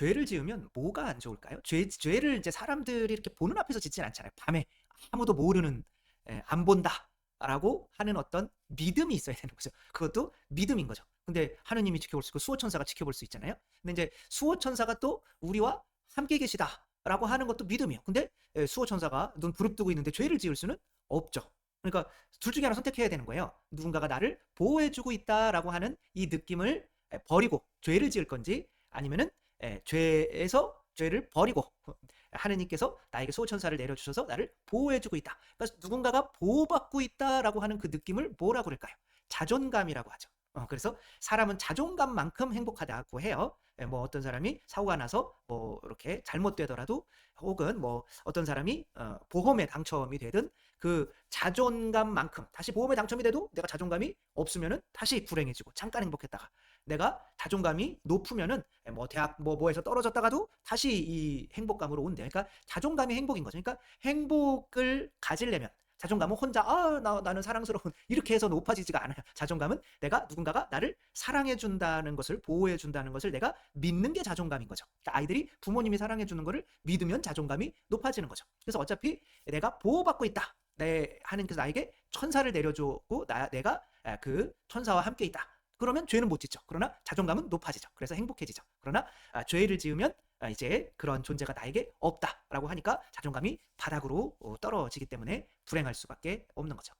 죄를 지으면 뭐가 안 좋을까요? 죄, 죄를 이제 사람들이 이렇게 보는 앞에서 짓진 않잖아요. 밤에 아무도 모르는 에, 안 본다라고 하는 어떤 믿음이 있어야 되는 거죠. 그것도 믿음인 거죠. 근데 하느님이 지켜볼 수 있고 수호 천사가 지켜볼 수 있잖아요. 근데 이제 수호 천사가 또 우리와 함께 계시다라고 하는 것도 믿음이에요. 근데 에, 수호 천사가 눈 부릅뜨고 있는데 죄를 지을 수는 없죠. 그러니까 둘 중에 하나 선택해야 되는 거예요. 누군가가 나를 보호해주고 있다라고 하는 이 느낌을 에, 버리고 죄를 지을 건지 아니면은 에, 죄에서 죄를 버리고 하느님께서 나에게 수호천사를 내려주셔서 나를 보호해주고 있다. 그러니까 누군가가 보호받고 있다라고 하는 그 느낌을 뭐라고 그럴까요? 자존감이라고 하죠. 어, 그래서 사람은 자존감만큼 행복하다고 해요. 예, 뭐 어떤 사람이 사고가 나서 뭐 이렇게 잘못되더라도 혹은 뭐 어떤 사람이 어, 보험에 당첨이 되든 그 자존감만큼 다시 보험에 당첨이 돼도 내가 자존감이 없으면은 다시 불행해지고 잠깐 행복했다가 내가 자존감이 높으면은 예, 뭐 대학 뭐 뭐에서 떨어졌다가도 다시 이 행복감으로 온대. 그러니까 자존감이 행복인 거죠. 그러니까 행복을 가지려면 자존감은 혼자 아 나, 나는 사랑스러운 이렇게 해서 높아지지가 않아요. 자존감은 내가 누군가가 나를 사랑해 준다는 것을 보호해 준다는 것을 내가 믿는 게 자존감인 거죠. 그러니까 아이들이 부모님이 사랑해 주는 거를 믿으면 자존감이 높아지는 거죠. 그래서 어차피 내가 보호받고 있다. 내 하나님께서 나에게 천사를 내려주고 나 내가 아, 그 천사와 함께 있다. 그러면 죄는 못 짓죠. 그러나 자존감은 높아지죠. 그래서 행복해지죠. 그러나 아, 죄를 지으면 아, 이제 그런 존재가 나에게 없다라고 하니까 자존감이 바닥으로 어, 떨어지기 때문에 불행할 수밖에 없는 거죠.